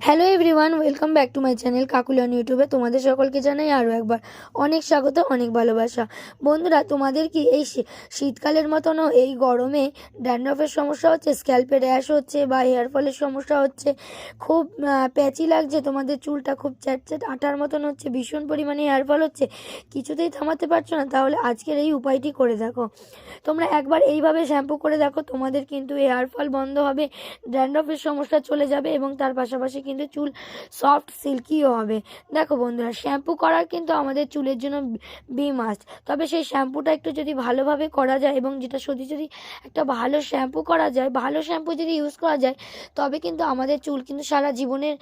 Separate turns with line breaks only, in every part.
Hello everyone welcome back to my channel কাকুলিয়ান ইউটিউবে তোমাদের সকলকে জানাই আরও একবার অনেক স্বাগত, অনেক ভালোবাসা। বন্ধুরা, তোমাদের কি এই শীতকালের মতনও এই গরমে ড্যান্ড্রফের সমস্যা হচ্ছে স্ক্যাল্পে র্যাশ হচ্ছে বা হেয়ার ফলের সমস্যা হচ্ছে? খুব প্যাচি লাগছে, তোমাদের চুলটা খুব চ্যাটচ্যাট আটার মতন হচ্ছে, ভীষণ পরিমাণে হেয়ার ফল হচ্ছে, কিছুতেই থামাতে পারছ না, তাহলে আজকের এই উপায়টি করে দেখো। তোমরা একবার এইভাবে শ্যাম্পু করে দেখো, তোমাদের কিন্তু হেয়ার ফল বন্ধ হবে ড্যান্ড্রফের সমস্যা চলে যাবে এবং তার পাশাপাশি কিন্তু চুল সফট সিল্কিও হবে। দেখো বন্ধুরা শ্যাম্পু করার কিন্তু আমাদের চুলের জন্য বি মাস্ট তবে সেই শ্যাম্পুটা একটু যদি ভালোভাবে করা যায় এবং যেটা সত্যি যদি একটা ভালো শ্যাম্পু করা যায়, ভালো শ্যাম্পু যদি ইউজ করা যায়, তবে কিন্তু আমাদের চুল কিন্তু সারা জীবনের,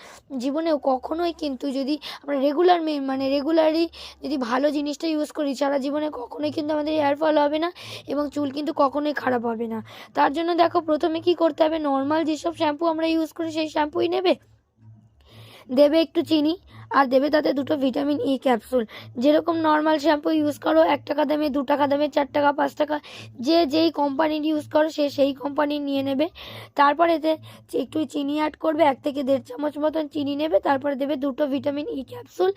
জীবনেও কখনোই কিন্তু যদি আমরা রেগুলার মানে রেগুলারই যদি ভালো জিনিসটা ইউজ করি, সারা জীবনে কখনোই কিন্তু আমাদের হেয়ার ফল হবে না এবং চুল কিন্তু কখনোই খারাপ হবে না। তার জন্য দেখো, প্রথমে কি করতে হবে? নর্মাল যেসব শ্যাম্পু আমরা ইউজ করি, সেই শ্যাম্পুই নেবে। দেবে একটু চিনি, আর দেবে তাতে দুটো ভিটামিন ই ক্যাপসুল যেরকম নর্মাল শ্যাম্পু ইউজ করো, এক টাকা দামে, দু টাকা দামে, চার টাকা, পাঁচ টাকা, যে যেই কোম্পানির ইউজ করো, সে সেই কোম্পানির নিয়ে নেবে। তারপর এতে একটু চিনি অ্যাড করবে, এক থেকে দেড় চামচ মতন চিনি নেবে, তারপরে দেবে দুটো ভিটামিন ই ক্যাপসুল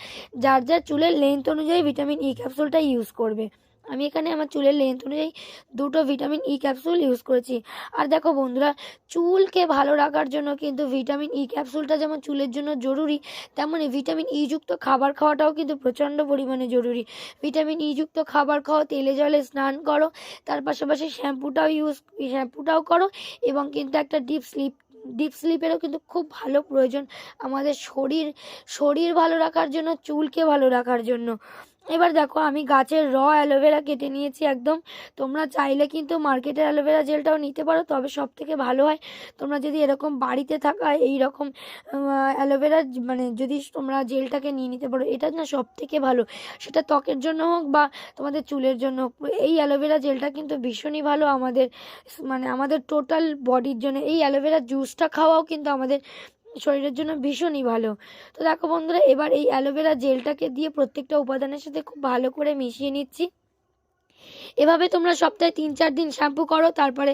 যার যার চুলের লেন্থ অনুযায়ী ভিটামিন ই ক্যাপসুলটা ইউজ করবে। আমি এখানে আমার চুলের লেন্থ অনুযায়ী দুটো ভিটামিন ই ক্যাপসুল ইউজ করেছি। আর দেখো বন্ধুরা, চুলকে ভালো রাখার জন্য কিন্তু ভিটামিন ই ক্যাপসুলটা যেমন চুলের জন্য জরুরি, তেমনই ভিটামিন ই যুক্ত খাবার খাওয়াটাও কিন্তু প্রচণ্ড পরিমাণে জরুরি। ভিটামিন ই যুক্ত খাবার খাও, তেলে জলে স্নান করো, তার পাশাপাশি শ্যাম্পুটাও ইউজ শ্যাম্পুটাও করো এবং কিন্তু একটা ডিপ স্লিপ ডিপ স্লিপেরও কিন্তু খুব ভালো প্রয়োজন আমাদের শরীর শরীর ভালো রাখার জন্য, চুলকে ভালো রাখার জন্য। এবার দেখো, আমি গাছের র অ্যালোভেরা কেটে নিয়েছি একদম। তোমরা চাইলে কিন্তু মার্কেটের অ্যালোভেরা জেলটাও নিতে পারো, তবে সব থেকে ভালো হয় তোমরা যদি এরকম বাড়িতে থাকা এই রকম অ্যালোভেরা মানে যদি তোমরা জেলটাকে নিয়ে নিতে পারো, এটা না সব থেকে ভালো। সেটা ত্বকের জন্য হোক বা তোমাদের চুলের জন্য হোক, এই অ্যালোভেরা জেলটা কিন্তু ভীষণই ভালো আমাদের মানে আমাদের টোটাল বডির জন্য। এই অ্যালোভেরা জুসটা খাওয়াও কিন্তু আমাদের শরীরের জন্য ভীষণই ভালো। তো দেখো বন্ধুরা, এবার এই অ্যালোভেরা জেলটাকে দিয়ে প্রত্যেকটা উপাদানের সাথে খুব ভালো করে মিশিয়ে নিচ্ছি। এভাবে তোমরা সপ্তাহে তিন, চার দিন শ্যাম্পু করো, তারপরে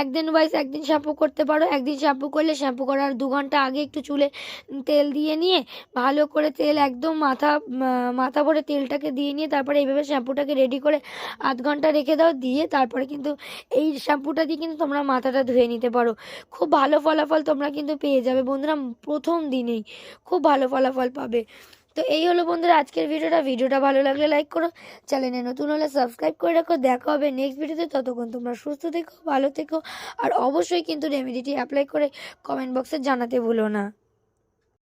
একদিন ওয়াইজ একদিন শ্যাম্পু করতে পারো। একদিন শ্যাম্পু করলে শ্যাম্পু করার দু ঘণ্টা আগে একটু চুলে তেল দিয়ে নিয়ে, ভালো করে তেল একদম মাথা মাথা ভরে তেলটাকে দিয়ে নিয়ে, তারপরে এইভাবে শ্যাম্পুটাকে রেডি করে আধ ঘণ্টা রেখে দাও, দিয়ে তারপরে কিন্তু এই শ্যাম্পুটা দিয়ে কিন্তু তোমরা মাথাটা ধুয়ে নিতে পারো। খুব ভালো ফলাফল তোমরা কিন্তু পেয়ে যাবে বন্ধুরা, প্রথম দিনেই। খুব ভালো ফলাফল পাবে। তো এই হলো বন্ধুরা আজকের ভিডিওটা। ভিডিওটা ভালো লাগলে লাইক করো চ্যানেলে নতুন হলে সাবস্ক্রাইব করে রাখো। দেখা হবে নেক্সট ভিডিওতে। ততক্ষণ তোমরা সুস্থ থেকো, ভালো থেকো, আর অবশ্যই কিন্তু রেমিডিটি অ্যাপ্লাই করে কমেন্ট বক্সে জানাতে ভুলো না।